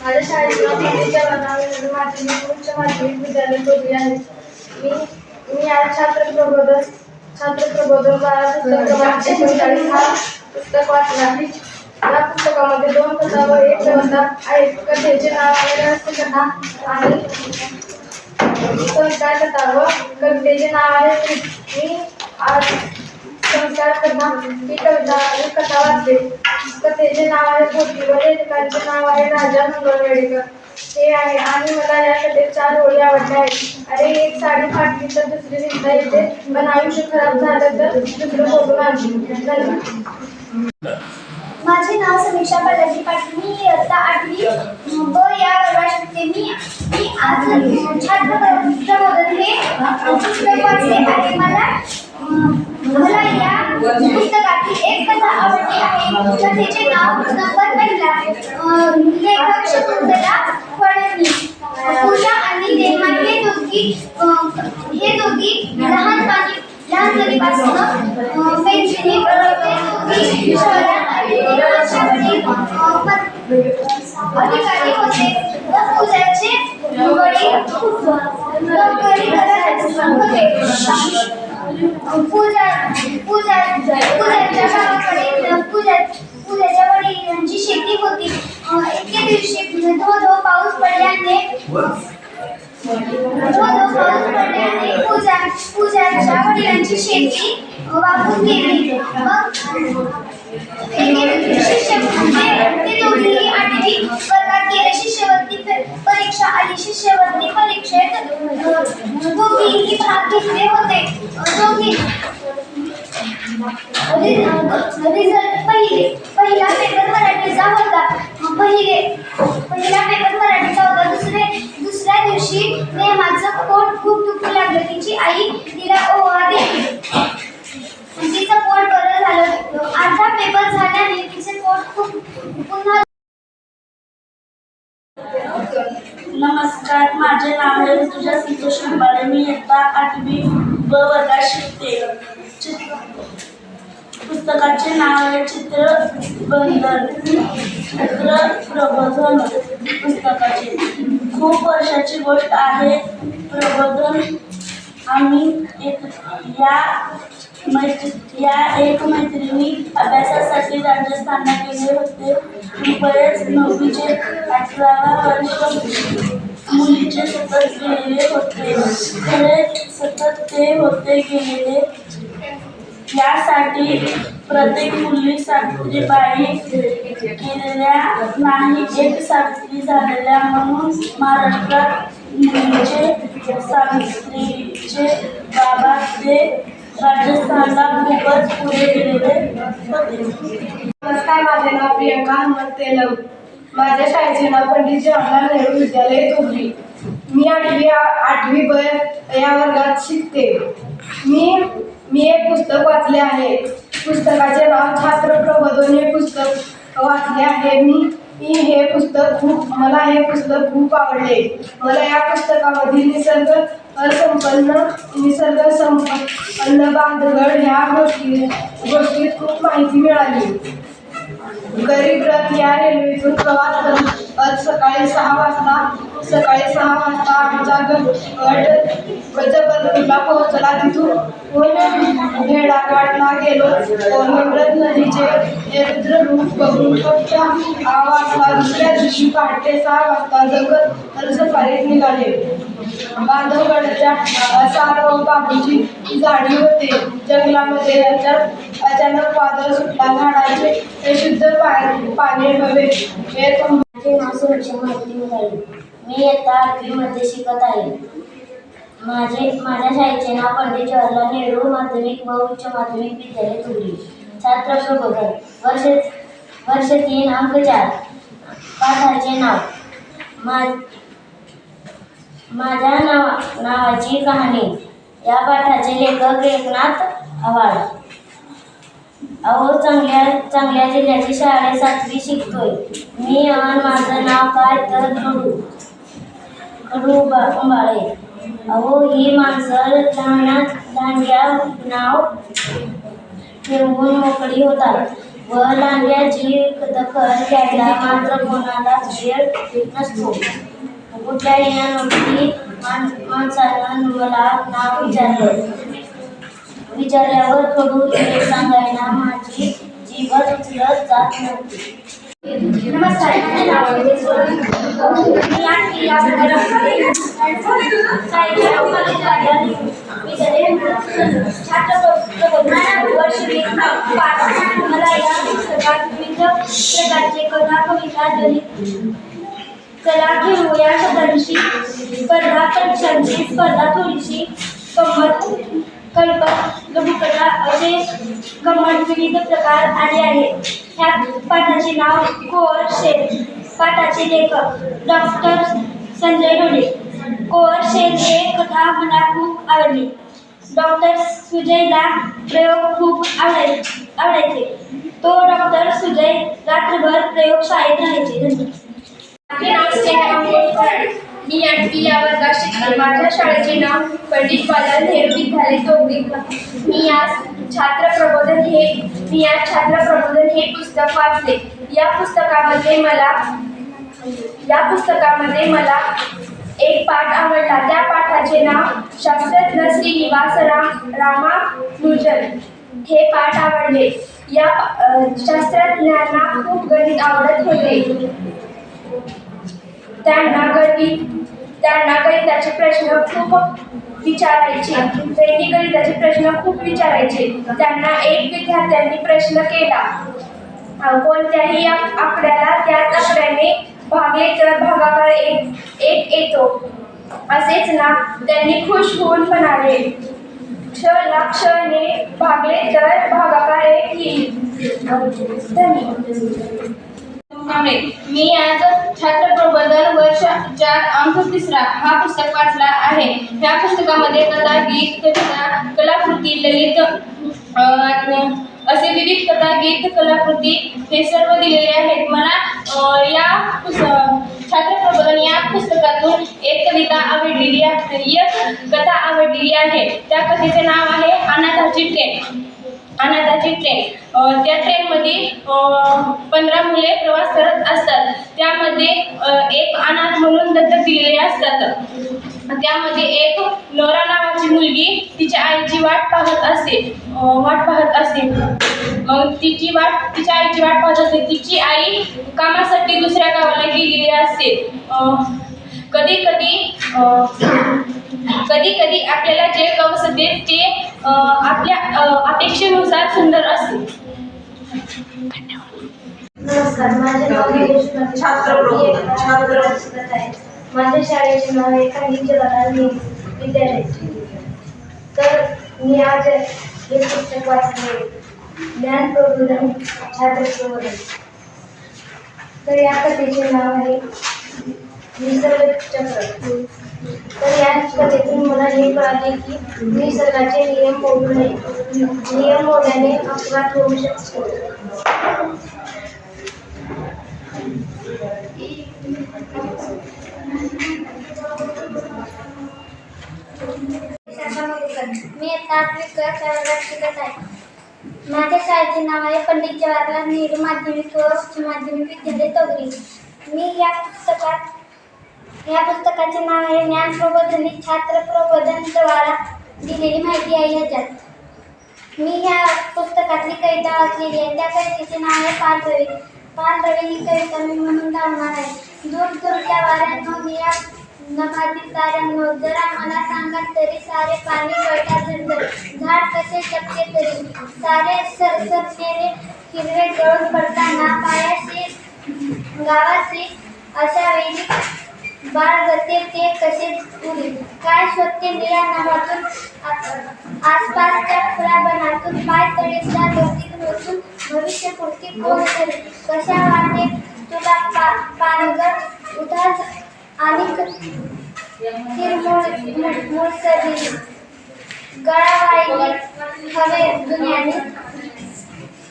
माझ्या शाळेत नाव दिल्ली जवाहरलाल माध्यमिक उच्च माध्यमिक विद्यालय बोलली आहे मी मी आज छात्र प्रबोधन छात्र प्रबोधन बारा पुस्तक क्रमांक आहे हा या पुस्तकामध्ये दोन कथा व एक कविता आहेत कथेचे नाव आहे रहस्य आणि संस्कार कथा व कवितेचे नाव आहे मी आज संस्कार कथा ही कविता ही कथा वाचते. कथेचे नाव आहे पोटी व लेखकाचे नाव आहे राजा मंगळवेडेकर हे आहे. आणि मला या कथेत चार ओळी आवडल्या आहेत. अरे एक साडी फाटली तर दुसरी विकता येते. पण आयुष्य खराब झालं तर दुसरं फोटो आणली धन्यवाद. माझे नाव समीक्षा बालाजी पाटील. मी इयत्ता आठवी. ब या वर्गात शिकते मी मी आज छात्र प्रबोधन पुस्तक वाचले आणि मला मला या पुस्तकातील एक कथा आवडली आहे. कथेचे नाव नंबर पहिला लेखक शकुंतला फडणवीस. पूजा आणि नेमा हे दोघी हे दोघी लहानपणी लहानपणीपासून मैत्रिणी दोघी शहरात अधिकारी होते. व पूजाचे वडील होते. पूजा पूजा पूजाच्या गावाकडे पूजा पूजाच्या वडिलांची शेती होती एके दिवशी धो धो पाऊस पडल्याने पाऊस पडल्याने पूजा पूजाच्या वडिलांची शेती वाहून गेली मग एके ते आठवी वर्गात गेले शिष्यवृत्ती प- परीक्षा आणि शिष्यवृत्ती परीक्षेत दोघी भाग घेतले होते. दोघी रिझल्ट पहिले पहिला पेपर मराठीचा होता. पहिले पहिला पेपर मराठीचा होता. दुसरे दुसऱ्या दिवशी नेहमाचं पोट खूप दुखू लागलं. तिची आई तिला ओ दिली तिचं पोट बरं झालं अर्धा पेपर झाल्याने तिचे पोट खूप पुन्हा नमस्कार माझे नाव आहे ऋतुजा संतोष निंबाळे मी इयत्ता आठवी ब वर्गात शिकते. चित्र. पुस्तकाचे नाव आहे चित्र बंधन चित्र प्रबोधन पुस्तकाचे. खूप वर्षाची गोष्ट आहे. प्रबोधन आम्ही एक या मैत्री या एक मैत्रिणी अभ्यासासाठी राजस्थानला गेले होते. बरेच नववीचे अठरावा वर्ष मुलीचे सतत गेलेले होते. खरे सतत ते होते गेलेले. यासाठी प्रत्येक मुली सावित्रीबाई केलेल्या नाही एक सावित्री झालेल्या म्हणून महाराष्ट्रात मुलीचे सावित्रीचे बाबा ते राजस्थानला खूपच पुढे गेलेले होते. नमस्कार माझे नाव प्रियंका अहमद तेलम माझ्या शाळेचे नाव पंडित जवाहरलाल नेहरू विद्यालय धुबरी. मी आठवी आठवी ब या वर्गात शिकते. मी मी एक पुस्तक वाचले आहे. पुस्तकाचे नाव छात्र प्रबोधन हे पुस्तक वाचले आहे. मी मी हे पुस्तक खूप मला हे पुस्तक खूप आवडले. मला या पुस्तकामधील निसर्ग असंपन्न निसर्ग संपन्न बांधगड ह्या गोष्टी गोष्टीत खूप माहिती मिळाली. गरीब रथ या रेल्वेतून प्रवास करत आज सकाळी सहा वाजता सकाळी सहा वाजता आमचा ग- गट गजबलपूरला पोहोचला तिथून भेडाघाटला गेलो. नम्रत नदीचे हे रुद्र रूप बघून फक्त सहा दुसऱ्या दिवशी पहाटे सहा वाजता जगत सफारीत निघाले. बांधवगडाच्या सारव बाबूची झाडी होते. जंगलामध्ये त्याच्या अचानक वादळ सुटला. झाडाचे ते शुद्ध पा- पाणी हवे. हे तुमचे नाव सुरक्षा माहिती मिळाली मी इयत्ता आठवीमध्ये शिकत आहे. माझे माझ्या शाळेचे नाव पंडित जवाहरलाल नेहरू माध्यमिक व उच्च माध्यमिक विद्यालय तुरी छात्र प्रबोधन वर्ष वर्ष तीन अंक चार. पाठाचे नाव. मा माझ्या नावा नावाची कहाणी. या पाठाचे लेखक एकनाथ आव्हाड. अहो चांगल्या चांगल्या जिल्ह्याची शाळेत सातवी शिकतोय. मी आणि माझं नाव काय तर कडू कडू बा- बाळे अहो ही माणसं धान्या धांड्या नाव ठेवून मोकळी होतात. व लांड्याची दखल घ्यायला मात्र कोणालाच वेळ नसतो. कुठल्याही अनोळखी मान माणसानं मला नाव विचारलं. विचारल्यावर प्रभू हे सांगायला माझी जीवन उचलत जात नव्हती. नमस्कार मला या पुस्तकात विविध प्रकारचे कथा कविता दलित कला घेऊ या शब्दांची स्पर्धा परीक्षांची स्पर्धा थोडीशी गंमत कल्पक लघुकथा असे गंमत विविध प्रकार आले आहेत. ह्या पाठाचे नाव कोर शेल. पाठाचे लेखक डॉक्टर संजय डोले कोर शेल हे कथा मला खूप आवडली. डॉक्टर सुजयला प्रयोग खूप आवडाय आवडायचे. तो डॉक्टर सुजय रात्रभर प्रयोगशाळेत राहायचे. धन्यवाद माझे नाव स्नेहा आंबेडकर मी आठवी या वर्गात शिकते माझ्या शाळेचे नाव पंडित जवाहरलाल नेहरू विद्यालय चौधरी मी आज छात्र प्रबोधन हे मी आज छात्र प्रबोधन हे पुस्तक वाचले. या पुस्तकामध्ये मला या पुस्तकामध्ये मला एक पाठ आवडला. त्या पाठाचे नाव शास्त्रज्ञ श्रीनिवास राम रामा नुजन हे पाठ आवडले. या शास्त्रज्ञांना खूप गणित आवडत होते. त्यांना गणित त्यांना गणिताचे प्रश्न खूप विचारायचे. त्यांनी गणिताचे प्रश्न खूप विचारायचे. त्यांना एक विद्यार्थ्यांनी प्रश्न केला. कोणत्याही आकड्याला त्याच आकड्याने भागले तर भागाकार एक एक येतो. असेच ना त्यांनी खुश होऊन म्हणाले क्ष ला भागले तर भागाकार एक येईल. धन्यवाद. कांबळे मी आज छात्र प्रबोधन वर्ष चार अंक तिसरा हा पुस्तक वाचला आहे. या पुस्तकामध्ये कथा गीत कविता कलाकृती ललित असे विविध कथा गीत कलाकृती हे सर्व दिलेले आहेत. मला या पुस्त छात्र प्रबोधन या पुस्तकातून एक कविता आवडलेली आहे एक कथा आवडलेली आहे. त्या कथेचे नाव आहे अनाथाची ट्रेन अनाथाची ट्रेन त्या ट्रेनमध्ये पंधरा मुले प्रवास करत असतात. त्यामध्ये एक अनाथ म्हणून दत्तक दिलेले असतात. त्यामध्ये एक लोरा नावाची मुलगी तिच्या आईची वाट पाहत असते वाट पाहत असते मग तिची वाट तिच्या आईची वाट पाहत असते तिची आई कामासाठी दुसऱ्या गावाला गेलेली असते. कधी कधी कधी कधी आपल्याला जे गवसते ते आपल्या अपेक्षेनुसार सुंदर असते नमस्कार माझे नाव माझ्या शाळेचे नाव आहे काही जवाहरलाल नेहरू विद्यालय. तर मी आज हे पुस्तक वाचले. ज्ञान प्रबोधन छात्र प्रबोधन. तर या कथेचे नाव आहे निसर्ग चक्र तर या कथेतून मला हे कळाले की निसर्गाचे नियम मोडू नये नियम मोडल्याने अपघात होऊ शकतो. मी आता आठवी कक्षा शिकत आहे. माझ्या शाळेचे नाव आहे पंडित जवाहरलाल नेहरू माध्यमिक व उच्च माध्यमिक विद्यालय तोगरी. मी या पुस्तकात या पुस्तकाचे नाव आहे ज्ञान प्रबोधनी छात्र प्रबोधन द्वारा दिलेली माहिती आहे ह्याच्यात मी ह्या पुस्तकातली कविता वाचलेली आहे. त्या कवितेचे नाव आहे पालरवी पालरवी ही कविता मी म्हणून धावणार आहे. दूर दूरच्या वाऱ्यांनो निया नभातील ताऱ्यांनो जरा मला सांगा तरी सारे पाणी गळता झंझर झाड कसे टपके तरी. सारे सरसरलेले हिरवे गळून पडताना पायाशी गावाशी अशा वेळी बाळगते ते कसे उरी काय शोधते निळ्या नावातून? आसपासच्या खुराबनातून पाय तळीच्या होतून भविष्य पुरती कोण करी कशा वाटे तुला पा पानगट उदास आणि हिरमोळ मुळसरली गळावाळी हवे दुनियाने.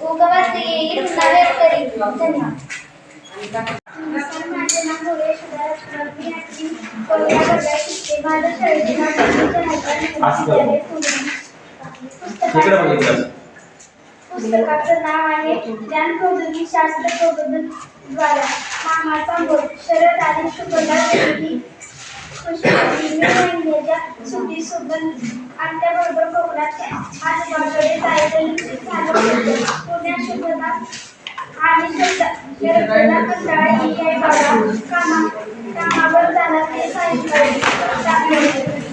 उगवत येईल नव्हे तरी धन्यवाद पुस्तकाचं नाव आहे ज्ञान प्रौद्योगिकी शास्त्र प्रबोधन द्वारा मामाचा बोध शरद आणि शुभदा देवी खुशी होती. मे महिन्याच्या कोकणात आजोबाकडे जायचं निश्चित झालं पुण्यात शुभदा आणि श्रद्धा शरदला कंटाळा येई आहे बाबा कामा कामावर जाणार ते सांगितलं टाकले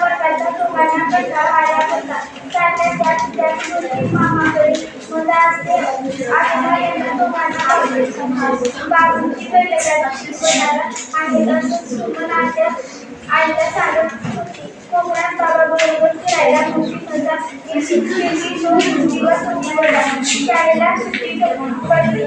वर्गाचा तुम्हाला कंटाळा आला होता चालल्या त्यात मामाकडे मुलं असते बाबूंची शिकवणारा आहे असं सुमन आईला सांगत होती कोकणात बरोबर फिरायला मजा दिवस शाळेला सुट्टी पडली